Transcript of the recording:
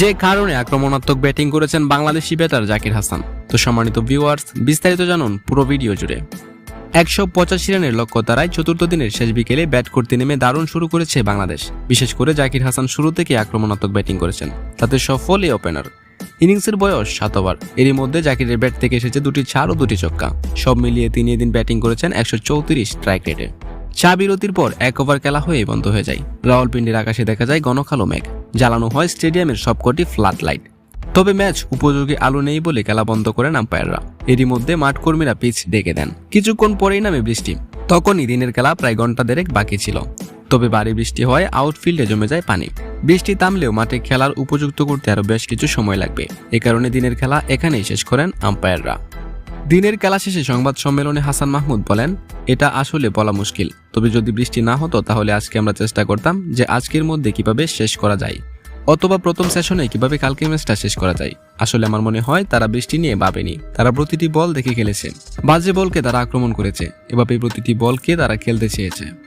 যে কারণে আক্রমণাত্মক ব্যাটিং করেছেন বাংলাদেশি ব্যাটার জাকির হাসান। তো সম্মানিত ভিউয়ার্স বিস্তারিত জানুন পুরো ভিডিও জুড়ে। একশো পঁচাশি রানের লক্ষ্য তারায় চতুর্থ দিনের শেষ বিকেলে ব্যাট করতে নেমে দারুণ শুরু করেছে বাংলাদেশ। বিশেষ করে জাকির হাসান শুরু থেকে আক্রমণাত্মক ব্যাটিং করেছেন তাতে সফল এই ওপেনার ইনিংসের বয়স সাত ওভার। এরই মধ্যে জাকিরের ব্যাট থেকে এসেছে দুটি চার ও দুটি ছক্কা। সব মিলিয়ে তিনি এদিন ব্যাটিং করেছেন একশো চৌত্রিশ স্ট্রাইক রেটে চা বিরতির পর এক ওভার খেলা হয়ে বন্ধ হয়ে যায়। রাওয়ালপিন্ডির আকাশে দেখা যায় ঘনকালো মেঘ। জ্বালানো হয় স্টেডিয়ামের সবকটি ফ্লাড লাইট। তবে ম্যাচ উপযোগী আলো নেই বলে খেলা বন্ধ করেন আম্পায়াররা। এরই মধ্যে মাঠ কর্মীরা পিচ ডেকে দেন। কিছুক্ষণ পরেই নামে বৃষ্টি। তখনই দিনের খেলা প্রায় ঘণ্টা দেড়েক বাকি ছিল। তবে ভারী বৃষ্টি হয়, আউটফিল্ডে জমে যায় পানি। বৃষ্টি থামলেও মাঠে খেলার উপযুক্ত করতে আরও বেশ কিছু সময় লাগবে। এ কারণে দিনের খেলা এখানেই শেষ করেন আম্পায়াররা। দিনের খেলা শেষে সংবাদ সম্মেলনে হাসান মাহমুদ বলেন, এটা আসলে বলা মুশকিল। তবে যদি বৃষ্টি না হতো, তাহলে আজকে আমরা চেষ্টা করতাম যে আজকের মধ্যে কীভাবে শেষ করা যায়। অথবা প্রথম সেশনে কীভাবে কালকে ম্যাচটা শেষ করা যায়। আসলে আমার মনে হয় তারা বৃষ্টি নিয়ে ভাবেনি। তারা প্রতিটি বল দেখে খেলেছে। বাজে বলকে তারা আক্রমণ করেছে। এভাবে প্রতিটি বলকে তারা খেলতে চেয়েছে।